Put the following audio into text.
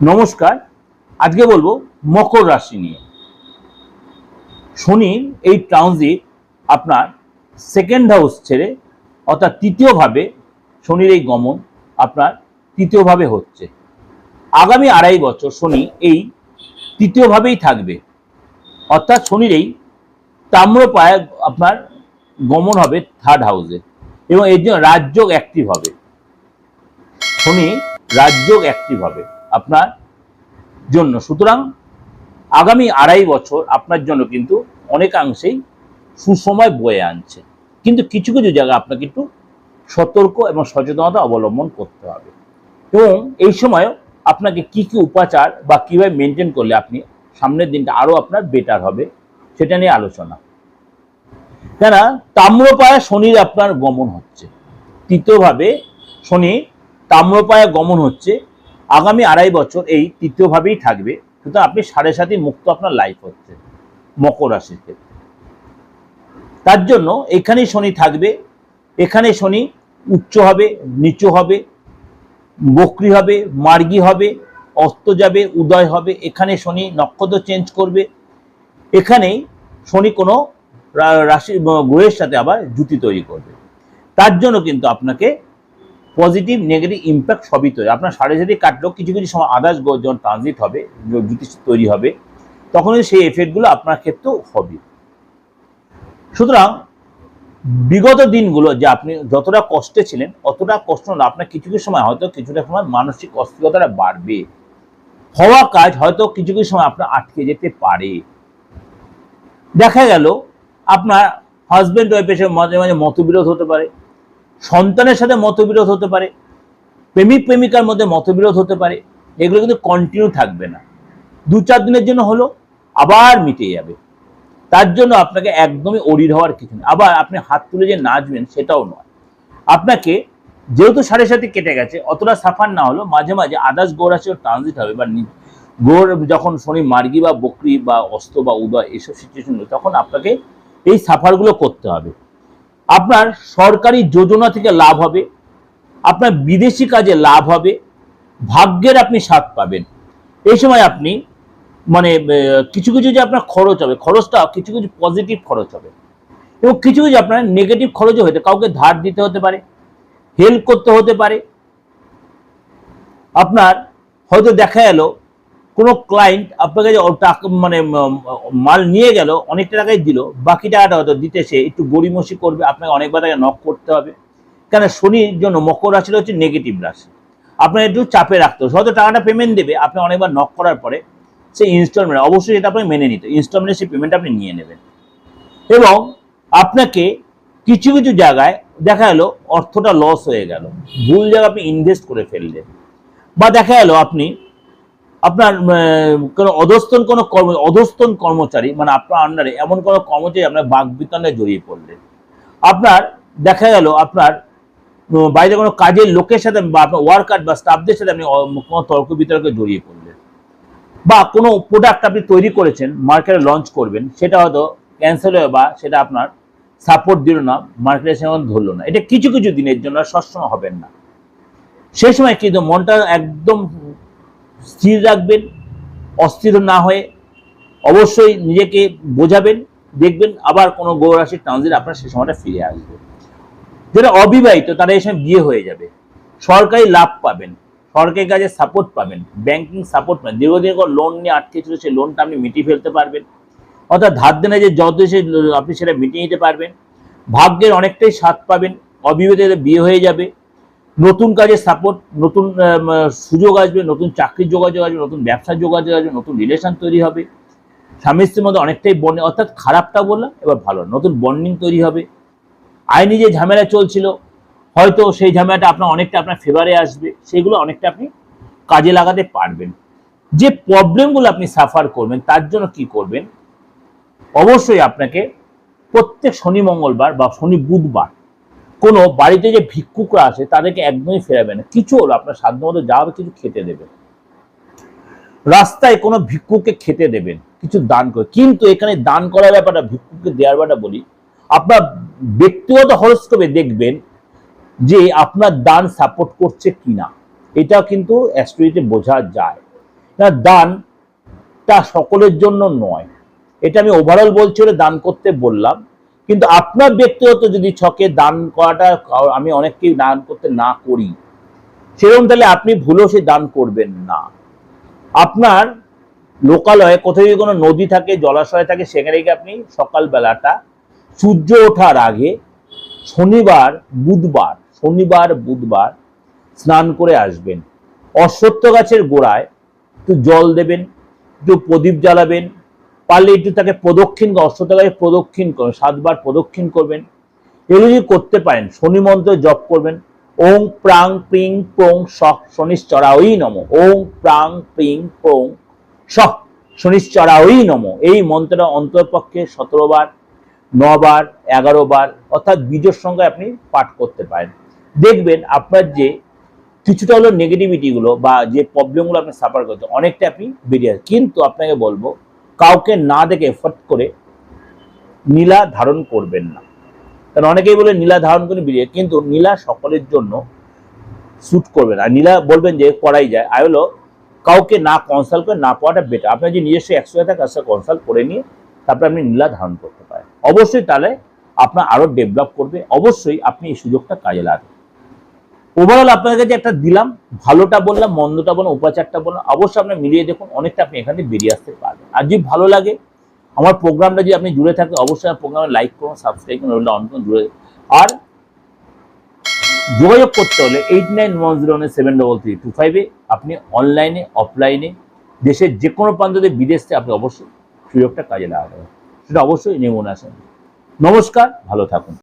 নমস্কার। আজকে বলব মকর রাশি নিয়ে। শনির এই ট্রানজিট আপনার সেকেন্ড হাউস ছেড়ে অর্থাৎ তৃতীয়ভাবে শনির এই গমন আপনার তৃতীয়ভাবে হচ্ছে। আগামী আড়াই বছর শনি এই তৃতীয়ভাবেই থাকবে। অর্থাৎ শনির এই তাম্রপায় আপনার গমন হবে থার্ড হাউসে এবং এর জন্য রাজযোগ অ্যাক্টিভ হবে। শনি রাজযোগ অ্যাক্টিভ হবে। আপনার জন্য। সুতরাং আগামী আড়াই বছর আপনার জন্য কিন্তু অনেকাংশেই সুসময় বয়ে আনছে। কিন্তু কিছু কিছু জায়গায় আপনাকে একটু সতর্ক এবং সচেতনতা অবলম্বন করতে হবে। এবং এই সময় আপনাকে কি কি উপাচার বা কীভাবে মেনটেন করলে আপনি সামনের দিনটা আরও আপনার বেটার হবে, সেটা নিয়ে আলোচনা। কেন তাম্রপায়া শনির আপনার গমন হচ্ছে। তৃতীয়ভাবে শনি তাম্রপায়া গমন হচ্ছে আগামী আড়াই বছর এই তৃতীয়ভাবেই থাকবে। সুতরাং আপনি সাড়ে সাতই মুক্ত আপনার লাইফ হচ্ছে, মকর রাশিতে তার জন্য এখানেই শনি থাকবে, এখানে শনি উচ্চ হবে, নিচু হবে, বকরি হবে, মার্গী হবে, অস্ত যাবে, উদয় হবে, এখানে শনি নক্ষত্র চেঞ্জ করবে। এখানেই শনি কোনো রাশি, গ্রহের সাথে আবার জুতি তৈরি করবে। তার জন্য কিন্তু আপনাকে পজিটিভ নেগেটিভ ইম্প্যাক্ট সবই তৈরি। আপনার সাড়ে সাথে কাটলেও কিছু কিছু সময় আদার্স যখন ট্রানজিট হবে জ্যোতিষ তৈরি হবে তখন সেই এফেক্টগুলো আপনার ক্ষেত্রেও হবে। সুতরাং বিগত দিনগুলো যে আপনি যতটা কষ্টে ছিলেন, অতটা কষ্ট না, আপনার কিছু কিছু সময় হয়তো কিছুটা সময় মানসিক অস্থিরতাটা বাড়বে। হওয়া কাজ হয়তো কিছু কিছু সময় আপনার আটকে যেতে পারে। দেখা গেল, আপনার হাজব্যান্ড ওয়াইফের মাঝে মাঝে মতবিরোধ হতে পারে। সন্তানের সাথে মতবিরোধ হতে পারে, প্রেমিক প্রেমিকার মধ্যে মতবিরোধ হতে পারে, এগুলো কিন্তু কন্টিনিউ থাকবে না। দু চার দিনের জন্য হলো, আবার মিটে যাবে। তার জন্য আপনাকে একদমই অরির হওয়ার কিছু নেই। আবার আপনি হাত তুলে যে নাচবেন সেটাও নয়। আপনাকে যেহেতু সাড়ে সাথে কেটে গেছে, অতটা সাফার না হলো মাঝে মাঝে আদার্স গৌরাশিও ট্রানজিট হবে। বা গৌর যখন শনি মার্গি বা বকরি বা অস্ত বা উদয় এসব সিচুয়েশন তখন আপনাকে এই সাফারগুলো করতে হবে। আপনার সরকারি যোজনা থেকে লাভ হবে, আপনার বিদেশি কাজে লাভ হবে, ভাগ্যের আপনি স্বাদ পাবেন। এই সময় আপনি মানে কিছু কিছু যে আপনার খরচ হবে, খরচটা কিছু কিছু পজিটিভ খরচ হবে। এবং কিছু কিছু আপনার নেগেটিভ খরচও হতে, কাউকে ধার দিতে হতে পারে হেল্প করতে হতে পারে। আপনার হয়তো দেখা গেল কোনো ক্লায়েন্ট আপনাকে যে টাকা মানে মাল নিয়ে গেল, অনেক টাকাই দিল, বাকি টাকাটা হয়তো দিতে সে একটু গড়িমসি করবে, আপনাকে অনেকবার তাকে নক করতে হবে। কেন শনির জন্য মকর রাশিটা হচ্ছে নেগেটিভ রাশি। আপনার একটু চাপে রাখতে হবে। হয়তো টাকাটা পেমেন্ট দেবে, আপনি অনেকবার নক করার পরে সেই ইনস্টলমেন্ট অবশ্যই এটা আপনাকে মেনে নিতে ইনস্টলমেন্টের সেই পেমেন্ট আপনি নিয়ে নেবেন। এবং আপনাকে কিছু কিছু জায়গায় দেখা গেলো, অর্থটা লস হয়ে গেল। ভুল জায়গায় আপনি ইনভেস্ট করে ফেললেন। বা দেখা গেলো আপনি আপনার কোনো অধস্তন কোনো কর্ম, অধস্তন কর্মচারী মানে আপনার আন্ডারে এমন কোনো কর্মচারী আপনার বাগবিতণ্ডায় জড়িয়ে পড়লেন আপনার, দেখা গেল আপনার বাইরে কোনো কাজের লোকের সাথে বা আপনার ওয়ার্কার বা স্টাফদের সাথে আপনি কোনো তর্ক বিতর্কে জড়িয়ে পড়লেন বা কোনো প্রোডাক্ট আপনি তৈরি করেছেন মার্কেটে লঞ্চ করবেন, সেটা হয়তো ক্যান্সেল হয়ে বা সেটা আপনার সাপোর্ট দিল না মার্কেটে সেমন ধরলো না। এটা কিছু কিছু দিনের জন্য সবসময় হবেন না। সেই সময় কিন্তু মনটা একদম স্থির রাখবেন, অস্থির না হয়ে অবশ্যই নিজেকে বোঝাবেন, দেখবেন আবার কোনো গৌরাশির ট্রানজিট আপনার সেই সময়টা ফিরে আসবে। যারা অবিবাহিত, তারা এই সময় বিয়ে হয়ে যাবে। সরকারি লাভ পাবেন, সরকারি কাজে সাপোর্ট পাবেন ব্যাংকিং সাপোর্ট পাবেন। দীর্ঘদিন কোনো লোন নিয়ে আটকে ছিল, সেই লোনটা আপনি মিটিয়ে ফেলতে পারবেন। অর্থাৎ ধার দেনা যে যত সে আপনি সেটা মিটিয়ে নিতে পারবেন। ভাগ্যের অনেকটাই স্বাদ পাবেন অবিবাহিত বিয়ে হয়ে যাবে। নতুন কাজে সাপোর্ট নতুন সুযোগ আসবে, নতুন চাকরির যোগাযোগ আসবে, নতুন ব্যবসার যোগাযোগ আসবে, নতুন রিলেশন তৈরি হবে। স্বামী স্ত্রীর মধ্যে অনেকটাই বন্ডিং অর্থাৎ খারাপটা বললাম, এবার ভালো নতুন বন্ডিং তৈরি হবে। আইনি যে ঝামেলা চলছিল, হয়তো সেই ঝামেলাটা আপনার অনেকটা আপনার ফেভারে আসবে, সেগুলো অনেকটা আপনি কাজে লাগাতে পারবেন। যে প্রবলেমগুলো আপনি সাফার করবেন, তার জন্য কি করবেন? অবশ্যই আপনাকে প্রত্যেক শনি মঙ্গলবার বা শনি বুধবার কোনো বাড়িতে যে ভিক্ষুকরা আছে তাদেরকে একদমই ফেরাবে না। কিছু হলো, আপনার সাধ্য মতো যা হবে কিছু খেতে দেবেন রাস্তায় কোনো ভিক্ষুককে খেতে দেবেন, কিছু দান করে। কিন্তু এখানে দান করার ব্যাপারটা, ভিক্ষুককে দেওয়ার ব্যাপারটা বলি, আপনার ব্যক্তিগত হরস্কোপে দেখবেন যে আপনার দান সাপোর্ট করছে কিনা। এটাও কিন্তু অ্যাস্ট্রোলজিতে বোঝা যায়। না দানটা সকলের জন্য নয়। এটা আমি ওভারঅল বলছি বলে দান করতে বললাম। কিন্তু আপনার ব্যক্তিগত যদি ছকে দান করাটা আমি অনেককেই দান করতে না করি, সেরকম তাহলে আপনি ভুলেও সে দান করবেন না। আপনার লোকালয়ে কোথাও যদি কোনো নদী থাকে, জলাশয় থাকে, সেখানে গিয়ে আপনি সকালবেলাটা সূর্য ওঠার আগে শনিবার, বুধবার শনিবার, বুধবার স্নান করে আসবেন। অশ্বত্থ গাছের গোড়ায় একটু জল দেবেন, একটু প্রদীপ জ্বালাবেন পারলে একটু তাকে প্রদক্ষিণ অশ্বত্থ গাছে প্রদক্ষিণ করবেন সাতবার প্রদক্ষিণ করবেন। এগুলো যদি করতে পারেন, শনি মন্ত্র জপ করবেন, ওং প্রাং প্রিং প্রং শক শনিশ্চরাওই নম, ওং প্রাং প্রিং প্রং শক শনিশ্চরাওই নম। এই মন্ত্রটা অন্তরপক্ষে সতেরো বার নবার এগারো বার অর্থাৎ বীজের সঙ্গে আপনি পাঠ করতে পারেন। দেখবেন আপনার যে কিছুটা হলো নেগেটিভিটিগুলো বা যে প্রবলেমগুলো আপনি সাফার করছেন অনেকটা আপনি বেরিয়ে কিন্তু আপনাকে বলব কাউকে না দেখে এফোর্ট করে নীলা ধারণ করবেন না। কারণ অনেকেই বলে নীলা ধারণ করে বেরিয়ে, কিন্তু নীলা সকলের জন্য স্যুট করবে না। নীলা বলবেন যে পড়াই যায়। আর হলো কাউকে না কনসাল্ট করে, না পড়াটা বেটার আপনার যে নিজস্ব একশো তার সাথে কনসাল্ট করে নিয়ে তারপরে আপনি নীলা ধারণ করতে পারেন। অবশ্যই তাহলে আপনার আরও ডেভেলপ করবে। অবশ্যই আপনি এই সুযোগটা কাজে লাগাবেন। ওভারঅল আপনার কাছে একটা দিলাম, ভালোটা বললাম, মন্দটা বললাম, উপাচারটা বললাম, অবশ্যই আপনি মিলিয়ে দেখুন, অনেকটা আপনি এখানে বেরিয়ে আসতে পারবেন। আর যদি ভালো লাগে, আমার প্রোগ্রামটা যদি আপনি জুড়ে থাকেন, অবশ্যই প্রোগ্রামে লাইক করুন সাবস্ক্রাইব করুন অন করুন জুড়ে আর যোগাযোগ করতে হলে eight nine one zero seven double three two ফাইভে আপনি অনলাইনে অফলাইনে দেশের যে কোনো প্রান্ততে বিদেশে আপনি অবশ্যই সুযোগটা কাজে লাগাতে সেটা অবশ্যই নেমন আসেন। নমস্কার, ভালো থাকুন।